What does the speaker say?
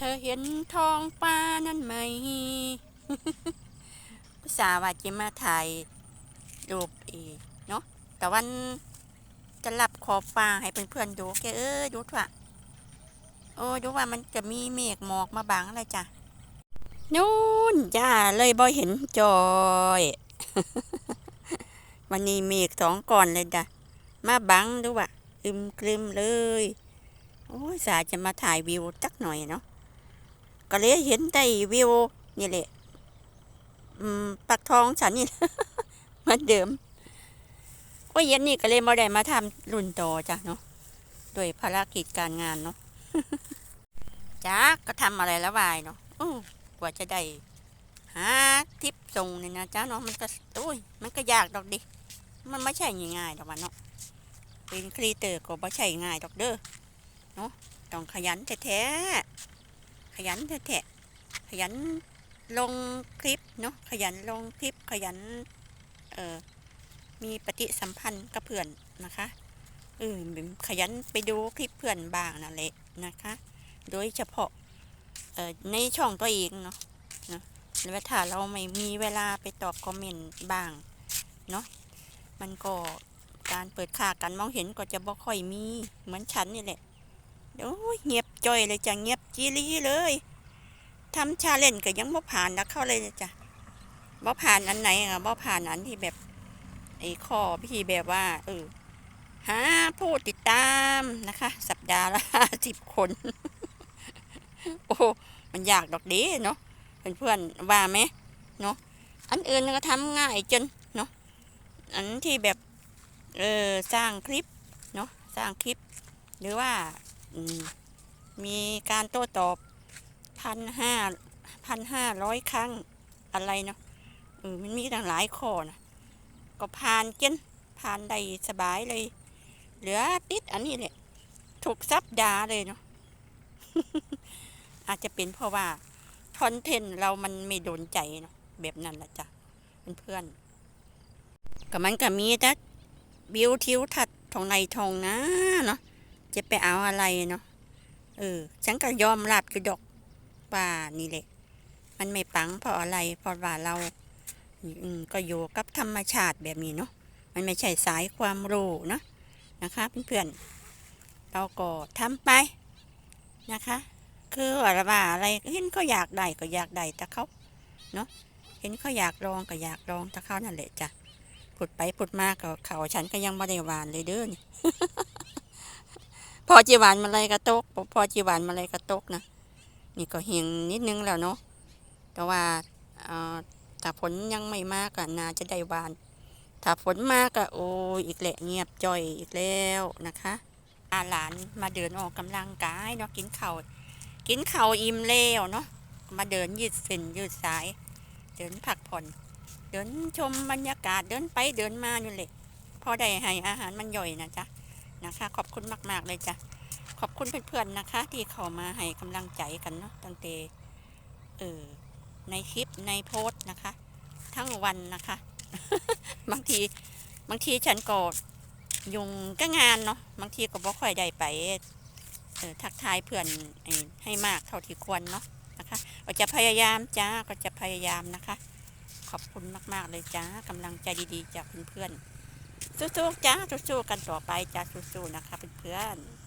เธอเห็นท้องฟ้านั่นไหมอุตส่าห์ว่าจะมาถ่ายรูปอีกเนาะแต่วันจะหลับขอบฟ้าให้เพื่อนๆดูแกเออดูว่าโอ้ดูว่ามันจะมีเมฆหมอกมาบังอะไรจ้ะนู่นจ้าเลยบ่เห็นจอยวันนี้เมฆสองก่อนเลยจ้ะมาบังดูว่าอึมครึมเลย โอ้ยสาจะมาถ่ายวิวจักหน่อยเนาะ ก็เลยเห็นได้วิวนี่แหละ อืมปักทองฉันนี่เหมือนเดิมโอ้ยเย็นนี่ก็เลยมาได้มาทำรุ่นต่อจ้ะเนาะโดวยภารกิจการงานเนาะจ้าก็ทำอะไรล้วายเนาะกว่าจะได้หาทิปส่งเนี่ยนะจ้าเนาะมันก็โอ้ยมันก็ยากดอกดิ มันไม่ใช่ง่ายๆดอกมันเนาะเป็นครีเตอร์ก็ไม่ใช่ง่ายดอกเด้อเนาะต้องขยันแท้ๆ ขยันแท้ๆขยันลงคลิปเนาะขยันลงคลิปขยันเอ่อมีปฏิสัมพันธ์กับเพื่อนนะคะเออขยันไปดูคลิปเพื่อนบ้างนั่นแหละนะคะ โดยเฉพาะเอ่อในช่องตัวเองเนาะเนาะแล้วถ้าเราไม่มีเวลาไปตอบคอมเมนต์บ้างเนาะมันก็การเปิดค่ากันมองเห็นก็จะบ่ค่อยมีเหมือนฉันนี่แหละโอ้ยเงียบ จ้อยเลยจ้ะเงียบจีรีเลยทำชาเล่นก็ยังบ่ผ่านนะเข้าเลยจ้ะบ่ผ่านอันไหนอะบ่ผ่านอันที่แบบไอ้ข้อพิธีแบบว่าเออหาผู้ติดตามนะคะ สัปดาห์ละสิบคน โอ้มันยากดอกเดีเนาะเพื่อนๆว่าไหมเนาะอันอื่นก็ทำง่ายจนเนาะอันที่แบบเออสร้างคลิปเนาะสร้างคลิป หรือว่าอื มีการโต้ตอบพันห้าพันห้าร้อยครั้งอะไรเนาะเออมันมีตั้งหลายข้อนะก็ผ่านเจนผ่านได้สบายเลย เหลือติดอันนี้แหละ ถูกซับดาเลยเนาะอาจจะเป็นเพราะว่าคอนเทนต์เรามันไม่โดนใจเนาะแบบนั้นแหละจ้ะเพื่อนๆก็มันก็มีแต่วิวทิวทัศน์ทองในทองนะเนาะจะไปเอาอะไรเนาะ เออ ฉันก็ยอมรับอยู่ดอกว่านี่แหละ มันไม่ปังเพราะอะไร เพราะว่าเราอืก็อยู่กับธรรมชาติแบบนี้เนาะ มันไม่ใช่สายความรู้เนาะนะคะเพื่อนๆ เราก็ทำไปนะคะ คือว่าว่าอะไรเห็นเขาอยากได้ก็อยากได้แต่เขาเนาะ เห็นเขาอยากลองก็อยากลองแต่เขานั่นแหละจ้ะผุดไปผุดมาก็เขาฉันก็ยังไม่ได้หวานเลยเด้อนี่ พอจีหวานมาเลยกระตกพอจีหวานมาเลยกระตกนะนี่ก็เหียงนิดนึงแล้วเนาะแต่ว่าถ้าฝนยังไม่มากก็น่าจะได้หวาน ถ้าฝนมากก็โอ้ยอีกแหละเงียบจ่อยอีกแล้วนะคะอาหลานมาเดินออกกำลังกายเนาะกินข้าวกินข้าวอิ่มแล้วเนาะมาเดินยืดเส้นยืดสาย เดินพักผ่อน เดินชมบรรยากาศเดินไปเดินมาอยู่เลยพอได้ให้อาหารมันย่อยนะจ๊ะ นะคะ ขอบคุณมาก ๆ เลยจ้ะ ขอบคุณเพื่อนๆนะคะ ที่เข้ามาให้กำลังใจกันเนาะตั้งแต่เออในคลิปในโพสต์นะคะ ทั้งวันนะคะ บางทีบางทีฉันก็ยุงก็งานเนาะบางทีก็บ่ค่อยได้ไปเออทักทายเพื่อนให้มากเท่าที่ควรเนาะนะคะ ก็จะพยายามจ้าก็จะพยายามนะคะ ขอบคุณมาก ๆ เลยจ้ากำลังใจดีๆจากเพื่อนๆ สู้ๆจ้าสู้ๆกันต่อไปจ้าสู้ๆนะคะเพื่อนๆ